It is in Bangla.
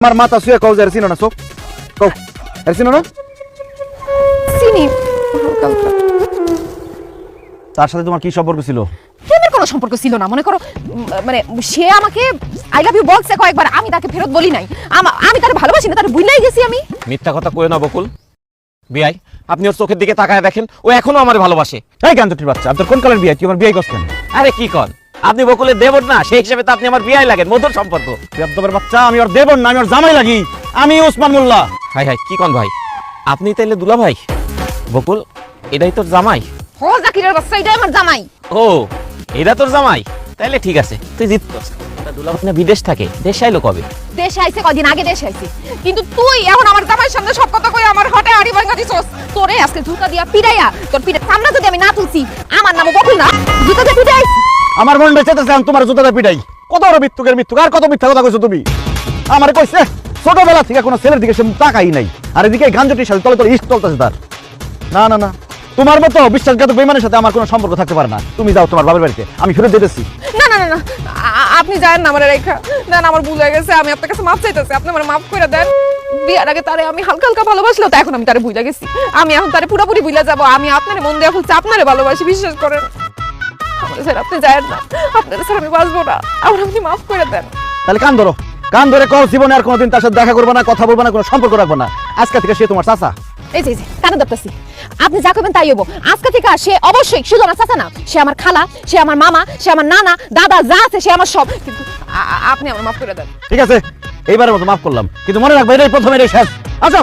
আমার মাথা শুয়ে কও যে চিনো না চোখ কও। চিনো না? চিনি হালকা। তার সাথে তোমার কি সম্পর্ক ছিল? প্রেমের কোনো সম্পর্ক ছিল না মনে করো উম, মানে সে আমাকে আই লাভ ইউ বলছে কয়েকবার আমি তাকে ফেরত বলি নাই। আমা- আমি তার ভালোবাসি না তার বুঝলাই গেছি আমি। মিথ্যা কথা কয়ে না বকুল। বিয়াই আপনি ওর চোখের দিকে তাকায় দেখেন ও এখনও আমার ভালোবাসে। এই গান্তটির বাচ্চা তোর কোন কালের বিয়ে তুই আমার বিয়ে করছেন আরে কি কন আপনি বকুলের দেবর না সেই হিসেবে তো আপনি আমার বিয়াই লাগেন মধুর সম্পর্ক। বাচ্চা আমি ওর দেবন না আমি ওর জামাই লাগি। আমি ওসমান মোল্লা। হাই হাই কি কন ভাই? আপনি তাইলে দুলা ভাই? বকুল এটাই তোর জামাই? হ জাকিরের বাচ্চা এটাই আমার জামাই। ও এটা তোর জামাই? তাইলে ঠিক আছে তুই জিততস তা দুলা ভাই না বিদেশ থাকে দেশ আইলো কবে? দেশে আইছে কদিন আগে দেশে আইছে। কিন্তু তুই এখন আমার জামাইয়ের সামনে সব কথা কই আমার হটে আড়ি ভাঙা দিছস। তোরে আজকে জুতা দিয়া পিড়াইয়া তোর পিড়ে সামনে যদি আমি না তুলছি আমার নাম বকুল না। জুতা দিয়ে পিড়াইছি আমার মন বেঁচেতেছে আমি তোমার জুতাটা পিটাই। কত বড় মৃত্যুকের মৃত্যু? আর কত মিথ্যা কথা কইছো তুমি? আমার কইছে, ছোটবেলা থেকে কোনো ছেলের দিকে সে তাকাই নাই, আর এদিকে গাঞ্জটির সাথে তলে তলে ইস্ট চলতেছে তার। না না না। তোমার মতো বিশ্বাসঘাতক বেইমানের সাথে আমার কোনো সম্পর্ক থাকতে পারে না। তুমি যাও তোমার বাবার বাড়িতে, আমি ফিরে যেতেছি না না না না। আপনি যায়েন না আমার রেখা। দেন, আমার ভুল হয়ে গেছে, আমি আপনার কাছে মাপ চাইতেছি। আপনি আমার মাফ করে দেন। বিয়ার আগে তারে আমি হালকা হালকা ভালোবাসলো তো এখন আমি তারে ভুলে গেছি। আমি এখন তারে পুরোপুরি ভুলে যাব। আমি আপনার মন দেওয়া হচ্ছে আপনারে ভালোবাসি, বিশ্বাস করেন। আপনি যায়েন না। আপনার স্যার আমি বাঁচবো না। আমার আপনি মাফ করে দেন। তাহলে কান ধরো। কান ধরে কও জীবনে আর কোনোদিন তার সাথে দেখা করব না কথা বলব না কোনো সম্পর্ক রাখব না। আজকে থেকে সে তোমার চাচা। এই যে কানে ধরতেছি। আপনি যা করবেন তাই হব আজকে থেকে সে অবশ্যই শুধু আমার চাচা না। সে আমার খালা সে আমার মামা সে আমার নানা দাদা যা আছে সে আমার সব। কিন্তু আপনি আমার মাফ করে দেন। ঠিক আছে এইবারের মতো মাফ করলাম। কিন্তু মনে রাখবে এটাই প্রথম এটাই শেষ। আচ্ছা